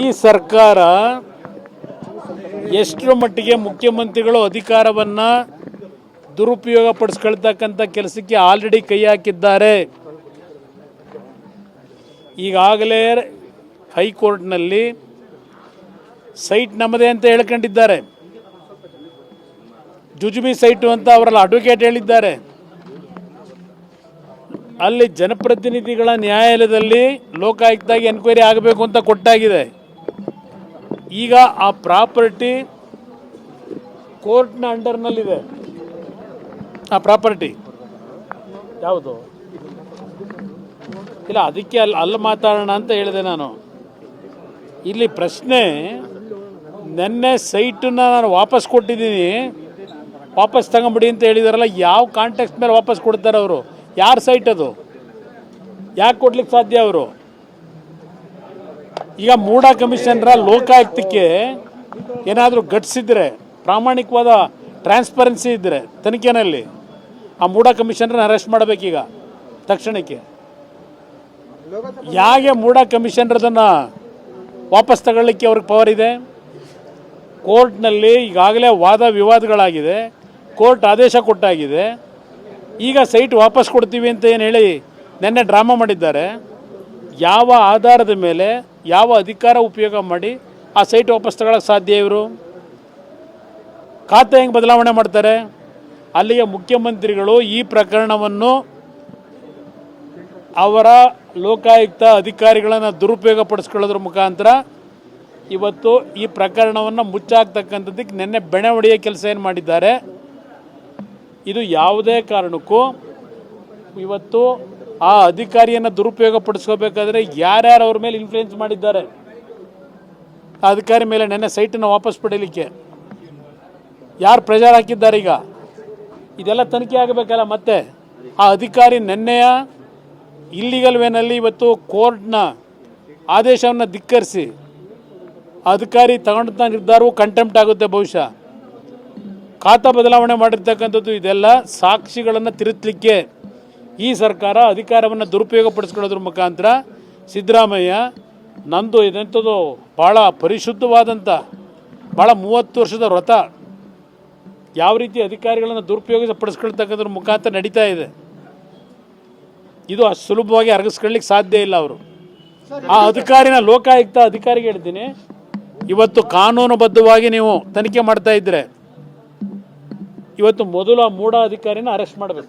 ಈ ಸರ್ಕಾರ ಎಷ್ಟರ ಮಟ್ಟಿಗೆ ಮುಖ್ಯಮಂತ್ರಿಗಳು ಅಧಿಕಾರವನ್ನು ದುರುಪಯೋಗ ಪಡಿಸ್ಕೊಳ್ತಕ್ಕಂಥ ಕೆಲಸಕ್ಕೆ ಆಲ್ರೆಡಿ ಕೈ ಹಾಕಿದ್ದಾರೆ. ಈಗಾಗಲೇ ಹೈಕೋರ್ಟ್ನಲ್ಲಿ ಸೈಟ್ ನಮ್ಮದೇ ಅಂತ ಹೇಳ್ಕೊಂಡಿದ್ದಾರೆ. ಜುಜುಬಿ ಸೈಟು ಅಂತ ಅವರೆಲ್ಲ ಅಡ್ವೊಕೇಟ್ ಹೇಳಿದ್ದಾರೆ. ಅಲ್ಲಿ ಜನಪ್ರತಿನಿಧಿಗಳ ನ್ಯಾಯಾಲಯದಲ್ಲಿ ಲೋಕಾಯುಕ್ತಾಗಿ ಎನ್ಕ್ವೈರಿ ಆಗಬೇಕು ಅಂತ ಕೊಟ್ಟಾಗಿದೆ. ಈಗ ಆ ಪ್ರಾಪರ್ಟಿ ಕೋರ್ಟ್ನ ಅಂಡರ್ನಲ್ಲಿದೆ. ಆ ಪ್ರಾಪರ್ಟಿ. ಯಾವುದು? ಇಲ್ಲ, ಅದಕ್ಕೆ ಅಲ್ಲಿ ಅಲ್ಲಿ ಮಾತಾಡೋಣ ಅಂತ ಹೇಳಿದೆ ನಾನು. ಇಲ್ಲಿ ಪ್ರಶ್ನೆ, ನೆನ್ನೆ ಸೈಟನ್ನ ನಾನು ವಾಪಸ್ ಕೊಟ್ಟಿದ್ದೀನಿ. ವಾಪಸ್ ತಗೊಂಬಿಡಿ ಅಂತ ಹೇಳಿದಾರಲ್ಲ, ಯಾವ ಕಾಂಟ್ಯಾಕ್ಟ್ ಮೇಲೆ ವಾಪಸ್ ಕೊಡ್ತಾರೆ ಅವರು? ಯಾರ ಸೈಟ್ ಅದು? ಯಾಕೆ ಕೊಡ್ಲಿಕ್ಕೆ ಸಾಧ್ಯ ಅವರು? ಈಗ ಮೂಡಾ ಕಮಿಷನರ ಲೋಕಾಯುಕ್ತಕ್ಕೆ ಏನಾದರೂ ಘಟಿಸಿದ್ರೆ ಪ್ರಾಮಾಣಿಕವಾದ ಟ್ರಾನ್ಸ್ಪರೆನ್ಸಿ ಇದ್ದರೆ ತನಿಖೆನಲ್ಲಿ, ಆ ಮೂಡಾ ಕಮಿಷನರ್ನ ಅರೆಸ್ಟ್ ಮಾಡಬೇಕೀಗ ತಕ್ಷಣಕ್ಕೆ. ಯಾಕೆ ಮೂಡಾ ಕಮಿಷನರ್ದನ್ನು ವಾಪಸ್ ತಗೊಳ್ಳಿಕ್ಕೆ ಅವ್ರಿಗೆ ಪವರ್ ಇದೆ? ಕೋರ್ಟ್ನಲ್ಲಿ ಈಗಾಗಲೇ ವಾದ ವಿವಾದಗಳಾಗಿದೆ, ಕೋರ್ಟ್ ಆದೇಶ ಕೊಟ್ಟಾಗಿದೆ ಈಗ ಸೈಟ್ ವಾಪಸ್ ಕೊಡ್ತೀವಿ ಅಂತ ಏನು ಹೇಳಿ ನಿನ್ನೆ ಡ್ರಾಮಾ ಮಾಡಿದ್ದಾರೆ. ಯಾವ ಆಧಾರದ ಮೇಲೆ ಯಾವ ಅಧಿಕಾರ ಉಪಯೋಗ ಮಾಡಿ ಆ ಸೈಟ್ ವಾಪಸ್ ತಗೊಳ್ಳೋಕೆ ಸಾಧ್ಯ ಇವರು? ಖಾತೆ ಹೆಂಗೆ ಬದಲಾವಣೆ ಮಾಡ್ತಾರೆ? ಅಲ್ಲಿಗೆ ಮುಖ್ಯಮಂತ್ರಿಗಳು ಈ ಪ್ರಕರಣವನ್ನು ಅವರ ಲೋಕಾಯುಕ್ತ ಅಧಿಕಾರಿಗಳನ್ನು ದುರುಪಯೋಗ ಪಡಿಸ್ಕೊಳ್ಳೋದ್ರ ಮುಖಾಂತರ ಇವತ್ತು ಈ ಪ್ರಕರಣವನ್ನು ಮುಚ್ಚಾಕ್ತಕ್ಕಂಥದ್ದಕ್ಕೆ ನಿನ್ನೆ ಬೆಣೆ ಹೊಡೆಯೋ ಕೆಲಸ ಏನು ಮಾಡಿದ್ದಾರೆ? ಇದು ಯಾವುದೇ ಕಾರಣಕ್ಕೂ ಇವತ್ತು ಆ ಅಧಿಕಾರಿಯನ್ನು ದುರುಪಯೋಗ ಪಡಿಸ್ಕೋಬೇಕಾದ್ರೆ ಯಾರ್ಯಾರು ಅವ್ರ ಮೇಲೆ ಇನ್ಫ್ಲೂಯೆನ್ಸ್ ಮಾಡಿದ್ದಾರೆ? ಆ ಅಧಿಕಾರಿ ಮೇಲೆ ನೆನ್ನೆ ಸೈಟನ್ನು ವಾಪಸ್ ಪಡೀಲಿಕ್ಕೆ ಯಾರು ಪ್ರೆಜರ್ ಹಾಕಿದ್ದಾರೆ ಈಗ? ಇದೆಲ್ಲ ತನಿಖೆ ಆಗಬೇಕಲ್ಲ ಮತ್ತೆ? ಆ ಅಧಿಕಾರಿ ನೆನ್ನೆಯ ಇಲ್ಲಿಗಲ್ ವೇನಲ್ಲಿ ಇವತ್ತು ಕೋರ್ಟ್ನ ಆದೇಶವನ್ನು ಧಿಕ್ಕರಿಸಿ ಅಧಿಕಾರಿ ತಗೊಂಡಂಥ ನಿರ್ಧಾರವು ಕಂಟೆಂಪ್ಟ್ ಆಗುತ್ತೆ ಬಹುಶಃ. ಖಾತಾ ಬದಲಾವಣೆ ಮಾಡಿರ್ತಕ್ಕಂಥದ್ದು ಇದೆಲ್ಲ ಸಾಕ್ಷಿಗಳನ್ನು ತಿರುತ್ತಲಿಕ್ಕೆ ಈ ಸರ್ಕಾರ ಅಧಿಕಾರವನ್ನು ದುರುಪಯೋಗ ಪಡಿಸ್ಕೊಳ್ಳೋದ್ರ ಮುಖಾಂತರ ಸಿದ್ದರಾಮಯ್ಯ ನಂದು ಇದೆಂಥದ್ದು ಭಾಳ ಪರಿಶುದ್ಧವಾದಂಥ ಭಾಳ ಮೂವತ್ತು ವರ್ಷದ ವ್ರತ ಯಾವ ರೀತಿ ಅಧಿಕಾರಿಗಳನ್ನು ದುರುಪಯೋಗ ಪಡಿಸ್ಕೊಳ್ತಕ್ಕಂಥದ್ರ ಮುಖಾಂತರ ನಡೀತಾ ಇದೆ. ಇದು ಅಷ್ಟು ಸುಲಭವಾಗಿ ಅರಗಿಸ್ಕೊಳ್ಳಿಕ್ಕೆ ಸಾಧ್ಯ ಇಲ್ಲ ಅವರು. ಆ ಅಧಿಕಾರಿನ ಲೋಕಾಯುಕ್ತ ಅಧಿಕಾರಿಗೆ ಹೇಳ್ತೀನಿ, ಇವತ್ತು ಕಾನೂನುಬದ್ಧವಾಗಿ ನೀವು ತನಿಖೆ ಮಾಡ್ತಾ ಇದ್ರೆ ಇವತ್ತು ಮೊದಲು ಆ ಮೂಢ ಅಧಿಕಾರಿನ ಅರೆಸ್ಟ್ ಮಾಡಬೇಕು.